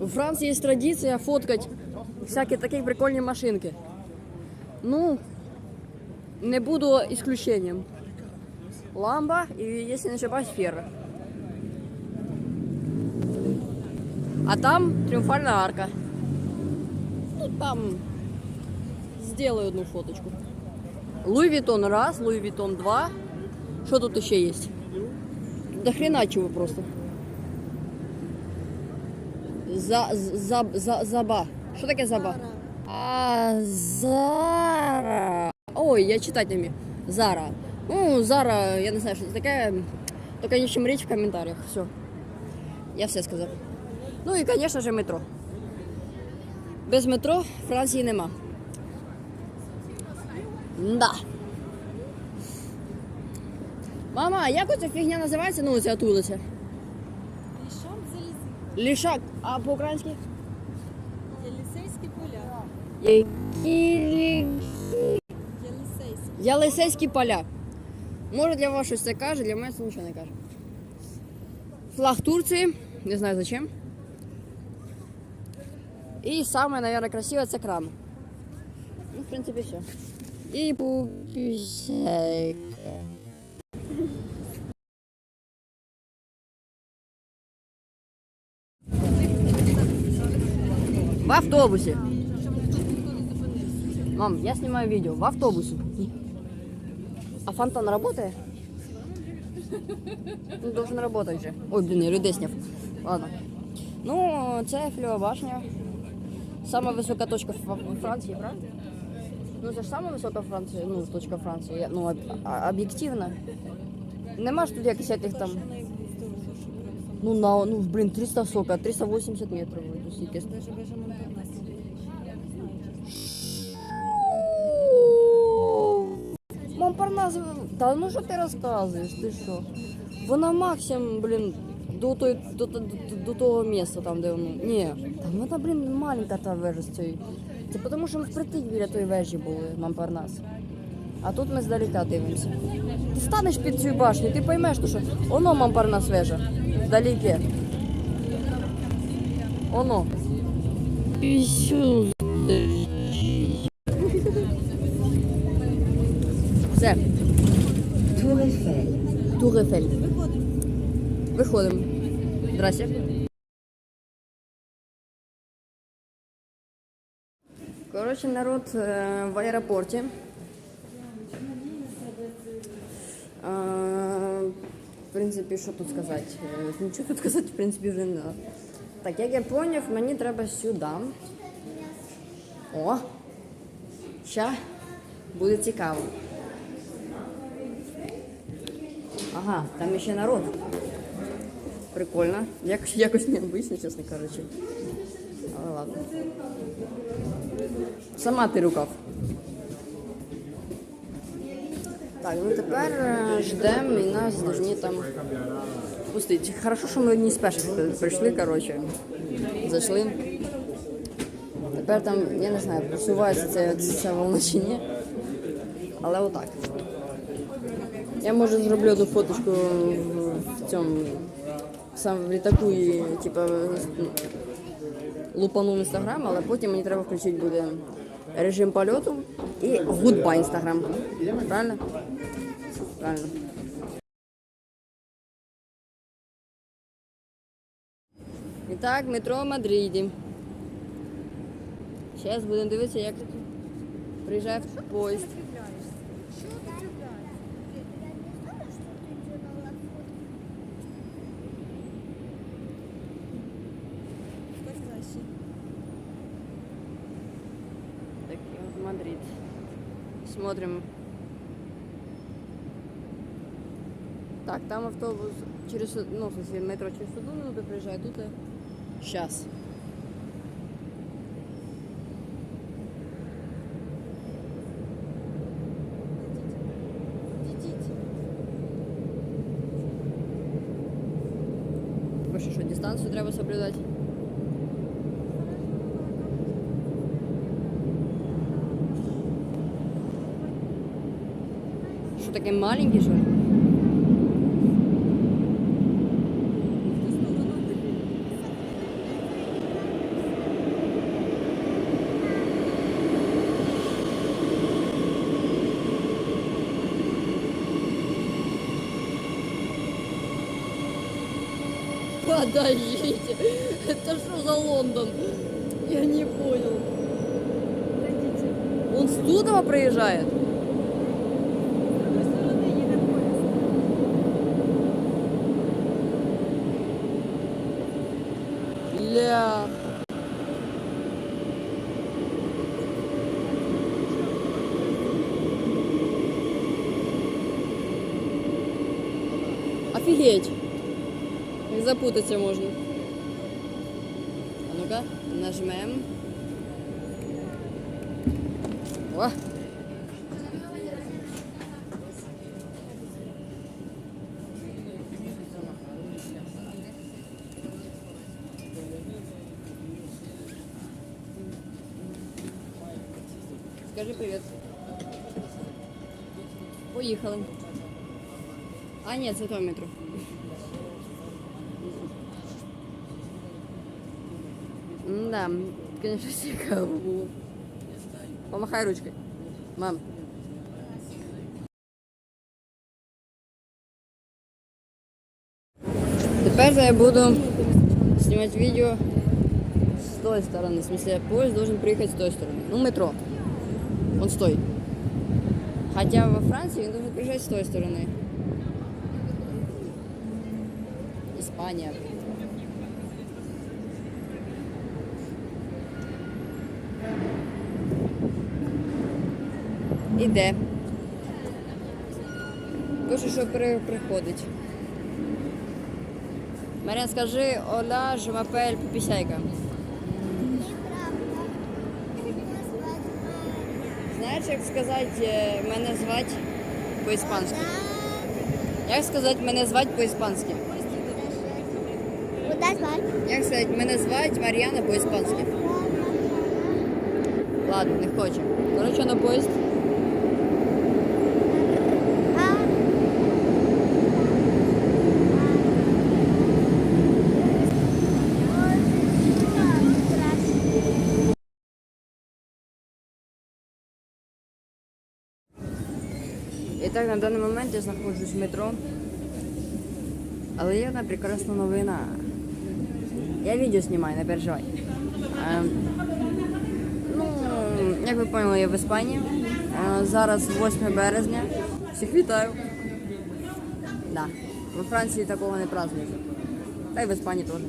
У Франції є традиція фоткати всякі такі прикольні машинки. Ну, не буду исключением. Ламба и, если не ошибаюсь, Ферра. А там триумфальная арка. Ну, там сделаю одну фоточку. Луи Виттон раз, Луи Виттон два. Что тут еще есть? До хрена чего просто. За, за, за, заба. Что такое заба? А, Зара. Ой, я читать не умею. Зара. Ну, Зара, я не знаю, что это такая. Только не чем речь в комментариях. Все. Я все сказав. Ну і, звісно ж, метро. Без метро Франції нема. Да. Мама, як оця фігня називається? Ну, оця вулиця. Лішак, а по-українськи? Єлісейські поля. Які... Єлісейські. Єлисейські поля. Може для вас щось це каже, для мене це нічого не каже. Флаг Турції, не знаю зачем. І саме, наверное, красиве це крам. Ну, в принципі, все. І пупісейка. Автобусе. Мам, я снимаю видео в автобусе. А фонтан работает? Ну, должен работать же. Ой, блин, я людей сняв. Ладно. Ну, це Ейфелева башня. Сама висока точка в Франції, правда? Ну, це ж сама висока Франція, ну, точка Франції. Ну, об- а- об'єктивно. Нема ж тут якихось там. Ну, на, ну, блін, 300 сока, 380 метрів. ось стільки. Даже вежа Монпарнас. Та ну що ти розказуєш, ти що? Вона максимум, блін, до, той, до, до, до, до того місця, там, де воно. Ні, там вона, блін, маленька та вежа з цієї. Це тому, що ми впритик біля тої вежі були, Монпарнас. А тут ми здалека дивимося. Ти станеш під цю башню, ти поймеш, то, що воно Монпарнас вежа. Вдалеке. Оно. Все. Тур Ейфель. Виходимо. Здрасте. Коротше, народ е, в аеропорті. В принципі, що тут сказати? Е, Нічого тут сказати, в принципі, вже не. Так, як я поняв, мені треба сюди. О! Ща буде цікаво. Ага, там ще народ. Прикольно. Як, якось необично, чесно кажучи. Але ладно. Сама ти рукав. Так, ну тепер е, ждемо і нас повинні там пустити. Хорошо, що ми одні з прийшли, коротше. Зайшли. Тепер там, я не знаю, просувається ця, ця волна чи ні. Але отак. Я може зроблю одну фоточку в, цьому сам в літаку і типу, ну, лупану в інстаграм, але потім мені треба включити буде режим польоту і гудбай інстаграм. Правильно? Правильно. Так, метро в Мадриді. Зараз будемо дивитися, як приїжджає поїзд. Смотрим. Так, там автобус через, ну, в смысле, метро через одну минуту приезжает, тут сейчас. Ідіть. Боже, що, дистанцію треба соблюдати? что, такие маленькие, что? Подождите, это что за Лондон? Я не понял. Он с Тудова проезжает? Как запутаться можно. А ну-ка, нажмем. О! Скажи привет. Поїхали. А, ні, це то метро. Да, конечно, цікаво було. Помахай ручкой. Мам. Тепер я буду снимать видео с той стороны. В смысле, поезд должен приехать с той стороны. Ну, метро. Он стой. Хотя во Франции он должен приезжать с той стороны. Испания. Іде. Пише, що приходить. Маріан, скажи Оля, Жмапель, Піпісяйка. Знаєш, як сказати е, мене звати по-іспанськи? Як сказати мене звати по-іспанськи? Як сказати мене звати Мар'яна по-іспанськи? Ладно, не хочу. Коротше, на поїзд. Так, на даний момент я знаходжусь в метро. Але є одна прекрасна новина. Я відео знімаю, не переживай. Ем, ну, як ви поняли, я в Іспанії. Е, зараз 8 березня. Всіх вітаю. Да. Во Франції такого не празднується. Та й в Іспанії теж.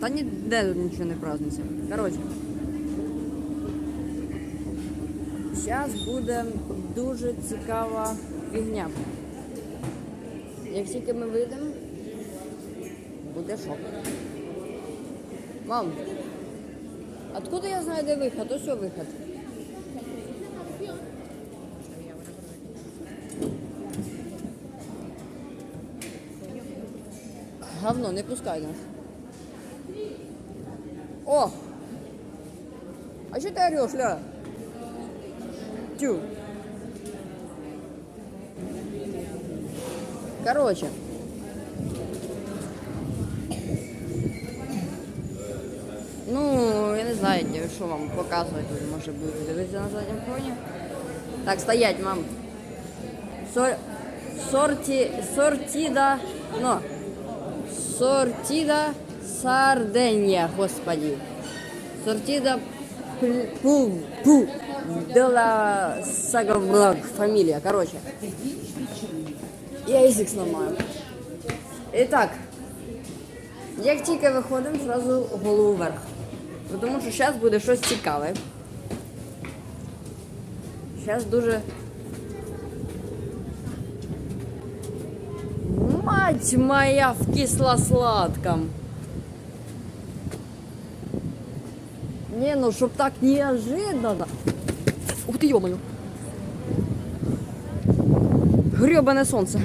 Та ніде тут нічого не празднується. Коротше. Зараз буде дуже цікава фігня. Як тільки ми вийдемо, буде шок. Мам, откуда я знаю, де виход? Ось виход. Говно, не пускай нас. О! А що ти орешь, Ля? Тю. Короче. Ну, я не знаю, де- що вам показувати, тут може бути. Дивіться на задньому фоні. Так, стоять, мам. Сор... Сорті... Сортіда... Ну. Сортіда Сарденія, господи. Сортіда Пл- Пу... Пу... Дела Сагавлаг фамилия, короче. Я язик сломаю. Итак, як тільки виходимо, зразу голову вверх. Бо Тому що зараз буде щось цікаве. Зараз дуже. Мать моя в кисло-сладком. Не, ну чтоб так неожиданно. Ух ты, ё-моё. Гребаное солнце.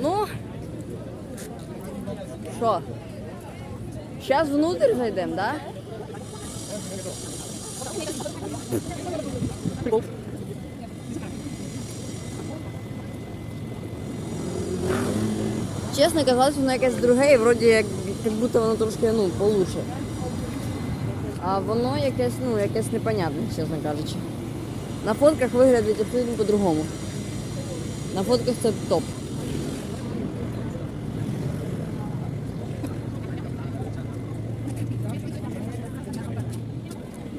Ну, что? Сейчас внутрь зайдем, да? Чесно казалось, воно якесь друге і вроді як, як будто воно трошки ну, получше. А воно якесь, ну, якесь непонятне, чесно кажучи. На фотках виглядить абсолютно по-другому. На фотках це топ.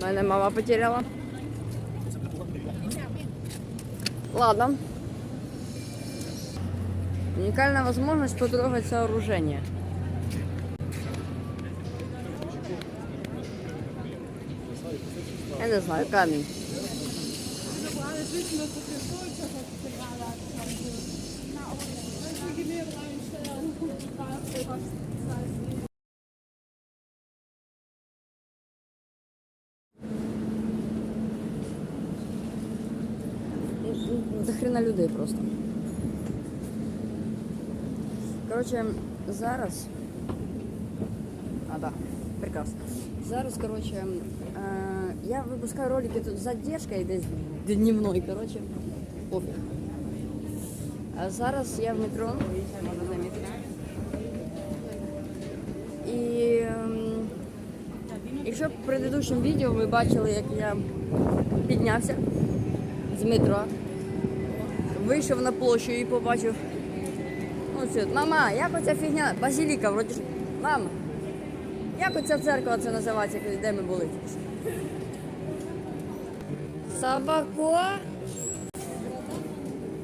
Мене мама потеряла. Ладно. Уникальная возможность потрогать сооружение. Я не знаю, камень. До хрена людей просто. Коротше, зараз. А, да, прекрасно. Зараз, коротше, е, я випускаю ролики тут з задержкою десь дневной, коротше. Пофіг. А зараз я в метро. Можна замітити. І якщо в предыдущому відео ви бачили, як я піднявся з метро, вийшов на площу і побачив. Ну, це, мама, як оця фігня? Базіліка, вроді ж. Мама, як оця церква це називається, де ми були? Собако.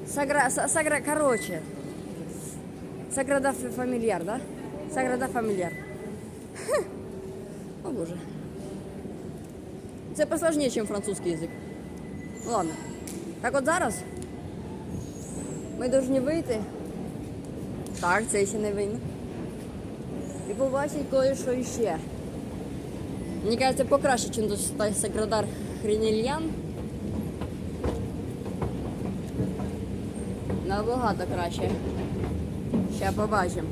Сагра, са- сагра, короче. Саграда Ф- Фамильяр, да? Саграда Фамильяр. Хе. О боже. Це посложніше, ніж французький язик. Ну ладно. Так от зараз ми повинні вийти. Так, це ще не вийде. І побачить кое-що іще. Мені кажеться, покраще, ніж той Саградар Хренельян. Набагато краще. Ще побачимо.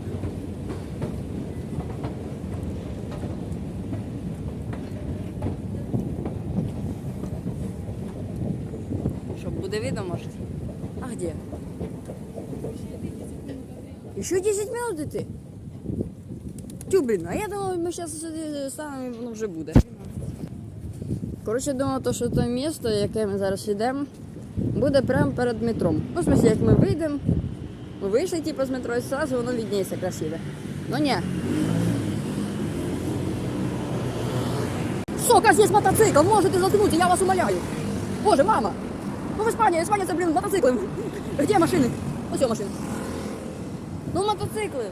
Що, буде видно, може? А где? Еще 10 минут идти. Тю, блін, а я думав, ми зараз сюди станемо і воно вже буде. Коротше, думав, то, що те місто, яке ми зараз йдемо, буде прямо перед метром. Ну, в смысле, як ми вийдемо, ми вийшли типу, з метро і одразу воно відніється красиве. Ну ні. Сука, здесь мотоцикл, можете заткнути, я вас умоляю. Боже, мама! Ну в Іспанії, Іспанія це, блін, мотоцикли. Где машини? Ось о машини. Ну мотоцикли.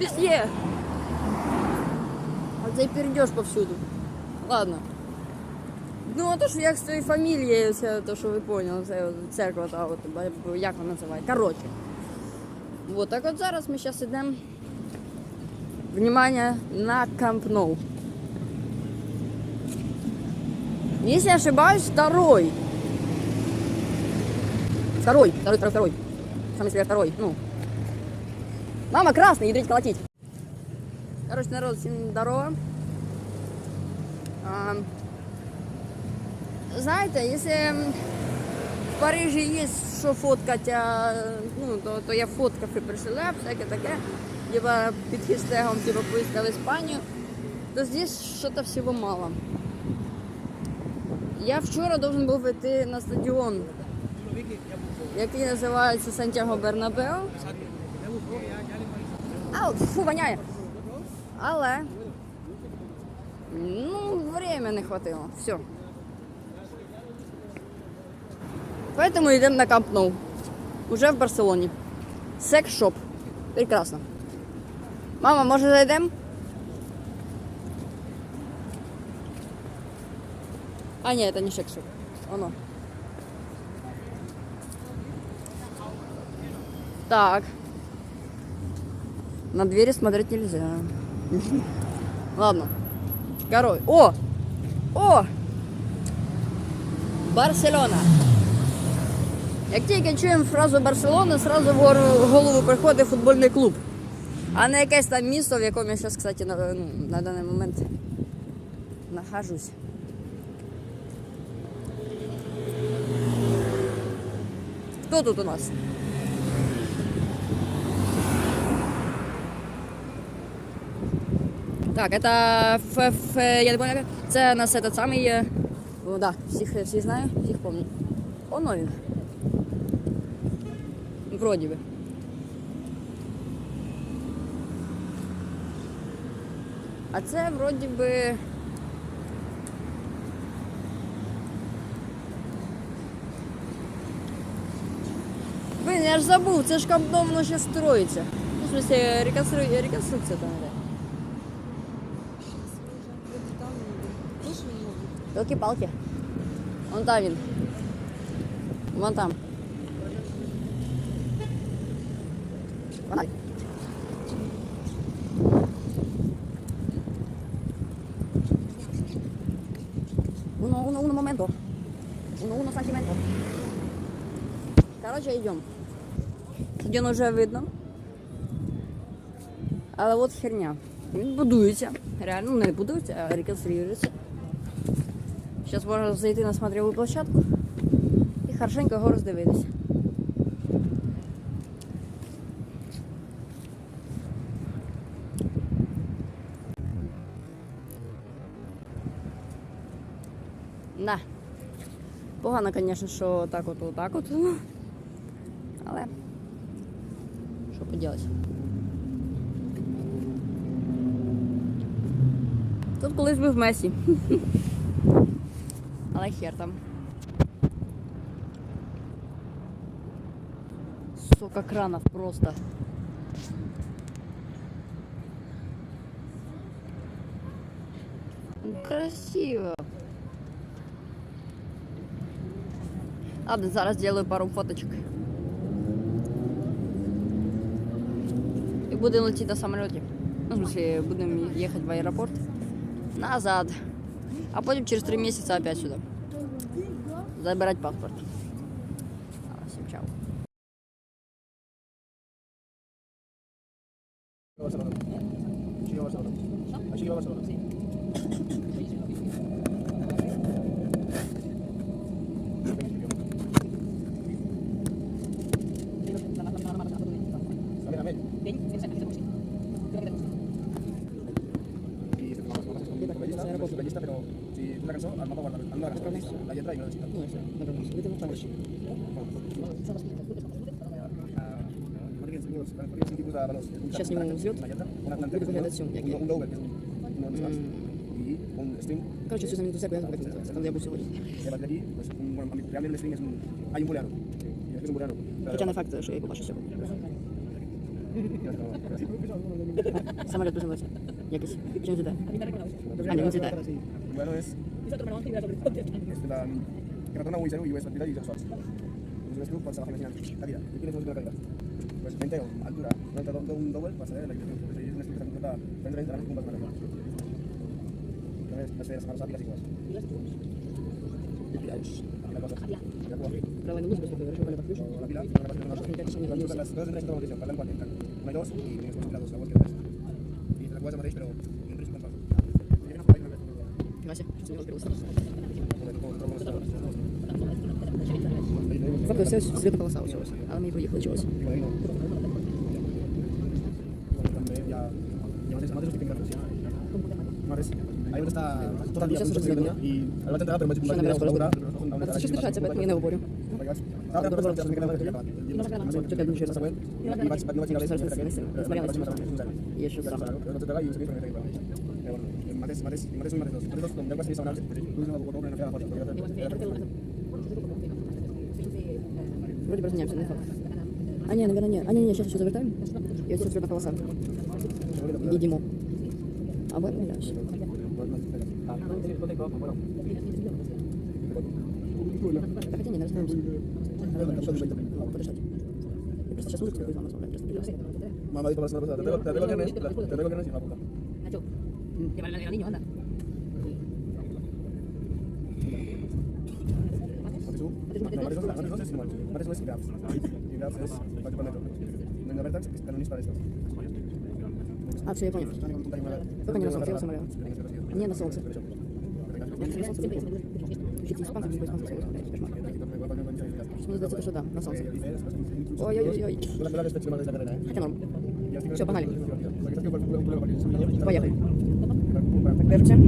Везде. А цей перейдеш повсюду. Ладно. Ну, а то, що як з цією фамілією, це то, що ви поняли, це от церква, та от, ба- як вона називає. Коротше. Вот, так от зараз ми зараз йдемо. Внимание на Camp Nou. Если не ошибаюсь, второй. Второй, второй, второй, второй. В смысле, второй, ну. Мама, красный, идите колотить. Короче, народ, всем здорово. А, если м, в Парижі є що фоткати, ну, то, то я фоткав і присилав, всяке таке. Типа під хештегом, типа поїздка в Іспанію, то здесь что-то всего мало. Я вчора должен був йти на стадіон, який називається Сантьяго Бернабео. А, фу, воняє. Але ну, время не хватило. Все. Поэтому йдемо на Камп Ноу. Уже в Барселоні. Секс-шоп. Прекрасно. Мама, може зайдемо? А, нет, это не секс-шоп. Оно. Так. На двери смотреть нельзя. Ладно. Короче. О! О! Барселона. Як тільки чуємо фразу Барселона, сразу в голову приходить футбольний клуб. А не якесь там місто, в якому я зараз, кстати, на, ну, на даний момент нахожусь. Хто тут у нас? Так, это ФФ, я не помню, це у нас этот самий, е, о, да, всіх, всіх знаю, всіх помню. Оно він. Вроді би. А це вроді би. Блин, я ж забув, це ж капдом воно ще строїться. Ну, в смысле, реконстру... реконструкція там іде. Елки-палки. Вон там він. Вон там. Uno, uno, momento. Uno, uno сантиметров. Короче, идем. Стадіон вже видно. Але от херня. Він будується. Реально не будується, а реконструюється. Зараз можна зайти на смотрову площадку і хорошенько його роздивитися. Да. Погано, звісно, що так от, отак от. Але що поділати? Тут колись був Месі. Але хер там. Сука кранов просто. Красиво. Ладно, зараз сделаю пару фоточек. І будемо летіти на самоліті. Ну, в смысле, будемо їхати в аеропорт. Назад. А потім через три місяці опять сюди. Забирати паспорт. А, Всім чао. Barcelona. Així obecnie, jak No. No. Y con string. Claro, yo también tú sabes cuidado porque están de. Y aparte de aquí, pues, un, bueno, realmente el string es un, hay un booleano. Y es un booleano. Chociaż fakt, że jego masz jeszcze. Samolot proszę bardzo. Jakieś księżyce. A nie, księżyce. Bueno, es... Es la... Ratona Wiseru y West Partida y Jack Schwartz. Entonces tú pasas a la final. ¿Y quiénes son la calidad? Pues entero, altura. No te un double para salir la equipación un pas marcador. Llavors, les feres març ràpides iguals. I la cosa. I la cua. Prawo nie musi być takiego, żeby nie już. O la pila, una cosa que no nosaltres. Les coses entre aquesta mateixa, parlem quatre. Una i dos, i només pots la dos, la vols que tres. I la cua és el mateix, però un risc com fas. Gracias. Что не успел Факт, Факт, все света полоса училась. Але мені поїхали чогось. També Без... А я ну, просто... Кто там сейчас уже заявление? И... А вот это прямо типа... Что, наверное, скоро? Надо сейчас держать себя, поэтому я на уборе. Завтра тоже завтра никогда не выйдет. Ну, что ты думаешь, это собой? И вас поднимать не надо, если это Смотря на чем. Я еще завтра. Вот это и успех на этой Матес, Матес, Матес, Матес. Матес, там, я вас не сам наркотик. Нужно было подобное на фиа фото. Вроде бы разменяемся, не факт. А не, наверное, не. А не, не, сейчас еще завертаем. Я все на полосах. И Диму. Ah, bueno, mira. Mamá dijo te tengo, que te tengo que. Nacho, que vale la niño, anda. A ver. A, czyli Japonia. Co pani rosół? Przyjęła Somalia. Nie ma sołcy. Musimy zdać też oda na sołcy. Oj, oj, oj. Hata mam. Się opachali. Pojechali. Tak wierzcie?